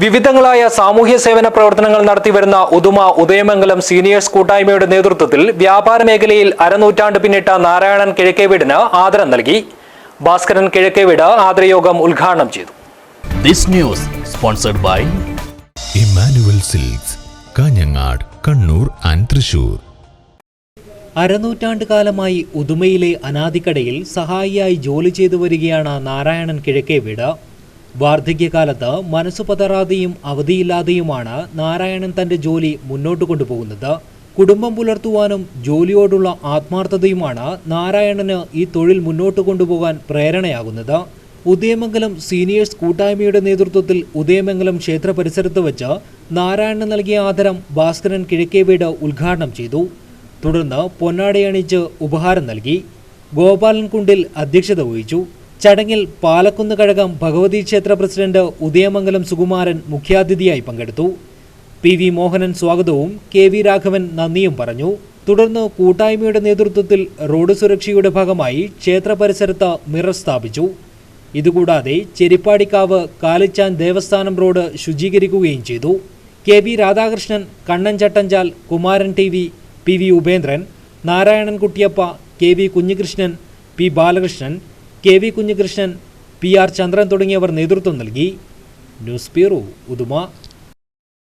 വിവിധങ്ങളായ സാമൂഹ്യ സേവന പ്രവർത്തനങ്ങൾ നടത്തിവരുന്ന ഉദുമ ഉദയമംഗലം സീനിയേഴ്സ് കൂട്ടായ്മയുടെ നേതൃത്വത്തിൽ വ്യാപാര മേഖലയിൽ അരനൂറ്റാണ്ട് പിന്നിട്ട നാരായണൻ കിഴക്കേവീടിന് ആദരം നൽകി. ഭാസ്കരൻ കിഴക്കേവീട് ആദരയോഗം ഉദ്ഘാടനം ചെയ്തു. This news sponsored by Emmanuel Silks Kanhangad Kannur and Thrissur. അരനൂറ്റാണ്ട് കാലമായി ഉദുമയിലെ അനാദിക്കടയിൽ സഹായിയായി ജോലി ചെയ്തു വരികയാണ് നാരായണൻ കിഴക്കേ വീട്. വാർദ്ധക്യകാലത്ത് മനസ്സു പതറാതെയും അവധിയില്ലാതെയുമാണ് നാരായണൻ തന്റെ ജോലി മുന്നോട്ട് കൊണ്ടുപോകുന്നത്. കുടുംബം പുലർത്തുവാനും ജോലിയോടുള്ള ആത്മാർത്ഥതയുമാണ് നാരായണന് ഈ തൊഴിൽ മുന്നോട്ട് കൊണ്ടുപോകാൻ പ്രേരണയാകുന്നത്. ഉദയമംഗലം സീനിയേഴ്സ് കൂട്ടായ്മയുടെ നേതൃത്വത്തിൽ ഉദയമംഗലം ക്ഷേത്ര പരിസരത്ത് വെച്ച് നാരായണന് നൽകിയ ആദരം ഭാസ്കരൻ കിഴക്കേ വീട് ഉദ്ഘാടനം ചെയ്തു. തുടർന്ന് പൊന്നാടയണിച്ച് ഉപഹാരം നൽകി. ഗോപാലൻ കുണ്ടിൽ അധ്യക്ഷത വഹിച്ചു. ചടങ്ങിൽ പാലക്കുന്ന് കഴകം ഭഗവതി ക്ഷേത്ര പ്രസിഡന്റ് ഉദയമംഗലം സുകുമാരൻ മുഖ്യാതിഥിയായി പങ്കെടുത്തു. പി വി മോഹനൻ സ്വാഗതവും കെ വി രാഘവൻ നന്ദിയും പറഞ്ഞു. തുടർന്ന് കൂട്ടായ്മയുടെ നേതൃത്വത്തിൽ റോഡ് സുരക്ഷയുടെ ഭാഗമായി ക്ഷേത്ര പരിസരത്ത് മിറർ സ്ഥാപിച്ചു. ഇതുകൂടാതെ ചെരിപ്പാടിക്കാവ് കാലിച്ചാൻ ദേവസ്ഥാനം റോഡ് ശുചീകരിക്കുകയും ചെയ്തു. K V Radhakrishnan Kannan Chattanchal Kumaran T V P V Upendran Narayanan Kuttiyappa K V Kunhikrishnan P Balakrishnan K V Kunhikrishnan P R Chandran തുടങ്ങിയവർ നേതൃത്വം നൽകി. News bureau Uduma.